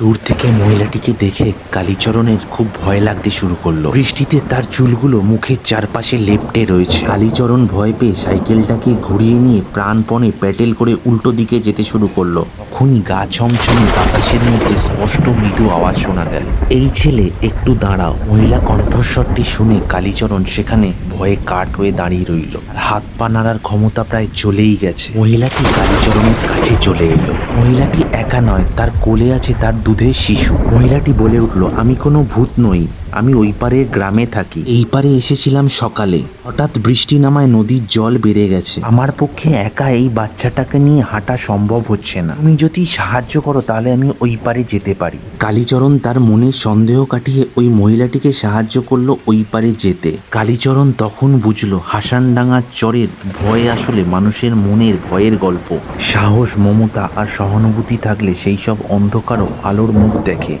দূর থেকে মহিলাটিকে দেখে কালীচরণের খুব ভয় লাগতে শুরু করল। বৃষ্টিতে তার চুলগুলো মুখের চারপাশে লেপটে রয়েছে। কালীচরণ ভয় পেয়ে সাইকেলটাকে ঘুরিয়ে নিয়ে প্রাণপণে প্যাটেল করে উল্টো দিকে যেতে শুরু করল। তখনই গা ছমছমে বাতাসের মধ্যে স্পষ্ট মৃদু আওয়াজ শোনা গেল। এই ছেলে, একটু দাঁড়াও। মহিলা কণ্ঠস্বরটি শুনে কালীচরণ সেখানে ভয়ে কাঠ হয়ে দাঁড়িয়ে রইল। হাত পা নাড়ার ক্ষমতা প্রায় চলেই গেছে। মহিলাটি কালীচরণের কাছে চলে এলো। মহিলাটি একা নয়, তার কোলে আছে তার দুধের শিশু। মহিলাটি বলে উঠল আমি কোনো ভূত নই। আমি ওই পারে গ্রামে থাকি। এই পারে এসেছিলাম সকালে। হঠাৎ বৃষ্টি নামায় নদীর জল বেড়ে গেছে। আমার পক্ষে একা এই বাচ্চাটাকে নিয়ে হাঁটা সম্ভব হচ্ছে না। তুমি যদি সাহায্য করো তাহলে আমি ওই পারে যেতে পারি। কালীচরণ তার মনের সন্দেহ কাটিয়ে ওই মহিলাটিকে সাহায্য করল ওই পারে যেতে। কালীচরণ তখন বুঝলো হাসানডাঙ্গার চরের ভয় আসলে মানুষের মনের ভয়ের গল্প। সাহস মমতা আর সহানুভূতি থাকলে সেই সব অন্ধকারও আলোর মুখ দেখে।